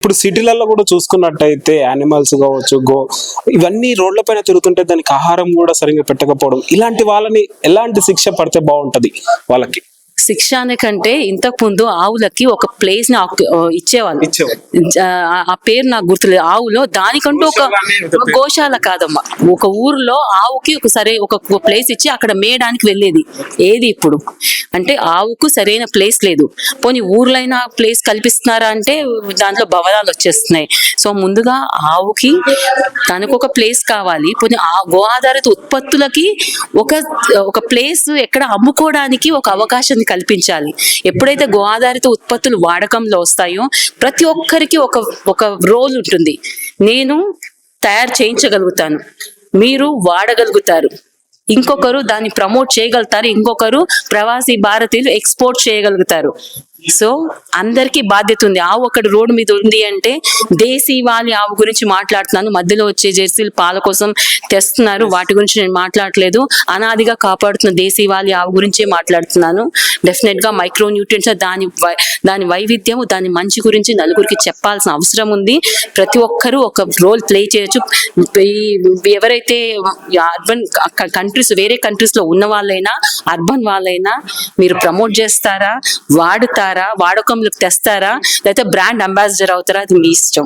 ఇప్పుడు సిటీలలో కూడా చూసుకున్నట్టయితే యానిమల్స్ కావచ్చు గో ఇవన్నీ రోడ్ల పైన తిరుగుతుంటే దానికి ఆహారం కూడా సరిగ్గా పెట్టకపోవడం ఇలాంటి వాళ్ళని ఎలాంటి శిక్ష పడితే బాగుంటది వాళ్ళకి? శిక్ష అనే కంటే ఇంతకు ముందు ఆవులకి ఒక ప్లేస్ని ఇచ్చేవాళ్ళు. ఆ- పేరు నాకు గుర్తులేదు. ఆవులో దానికంటూ ఒక గోశాల కాదమ్మా. ఒక ఊర్లో ఆవుకి ఒక సరే ఒక ప్లేస్ ఇచ్చి అక్కడ మేయడానికి వెళ్ళేది. ఏది ఇప్పుడు? అంటే ఆవుకు సరైన ప్లేస్ లేదు. పోనీ ఊర్లైనా ప్లేస్ కల్పిస్తున్నారా అంటే దాంట్లో భవనాలు వచ్చేస్తున్నాయి. సో ముందుగా ఆవుకి తనకు ఒక ప్లేస్ కావాలి. పోనీ ఆ గో ఆధారిత ఉత్పత్తులకి ఒక ఒక ప్లేస్ ఎక్కడ అమ్ముకోవడానికి ఒక అవకాశాన్ని కల్పించాలి. ఎప్పుడైతే గో ఆధారిత ఉత్పత్తులు వాడకంలో వస్తాయో ప్రతి ఒక్కరికి ఒక ఒక రోల్ ఉంటుంది. నేను తయారు చేయించగలుగుతాను. మీరు వాడగలుగుతారు. ఇంకొకరు దాన్ని ప్రమోట్ చేయగలుగుతారు. ఇంకొకరు ప్రవాసీ భారతీయులు ఎక్స్పోర్ట్ చేయగలుగుతారు. సో అందరికీ బాధ్యత ఉంది. ఆవు ఒకటి రోడ్డు మీద ఉంది అంటే దేశీ వాలి ఆవు గురించి మాట్లాడుతున్నాను. మధ్యలో వచ్చే జెర్సీలు పాల కోసం తెస్తున్నారు. వాటి గురించి నేను మాట్లాడలేదు అనాదిగా కాపాడుతున్న దేశీ వాలి ఆవు గురించే మాట్లాడుతున్నాను. డెఫినెట్గా మైక్రో న్యూట్రియన్స్ దాని వై- దాని వైవిధ్యము దాని మంచి గురించి నలుగురికి చెప్పాల్సిన అవసరం ఉంది. ప్రతి ఒక్కరూ ఒక రోల్ ప్లే చేయొచ్చు. ఎవరైతే అర్బన్ కంట్రీస్ వేరే కంట్రీస్లో ఉన్న వాళ్ళైనా అర్బన్ వాళ్ళైనా మీరు ప్రమోట్ చేస్తారా? వాడుతారా? వాడుతారా వాడకంలోకి తెస్తారా? లేకపోతే బ్రాండ్ అంబాసిడర్ అవుతారా? అది మీ ఇష్టం.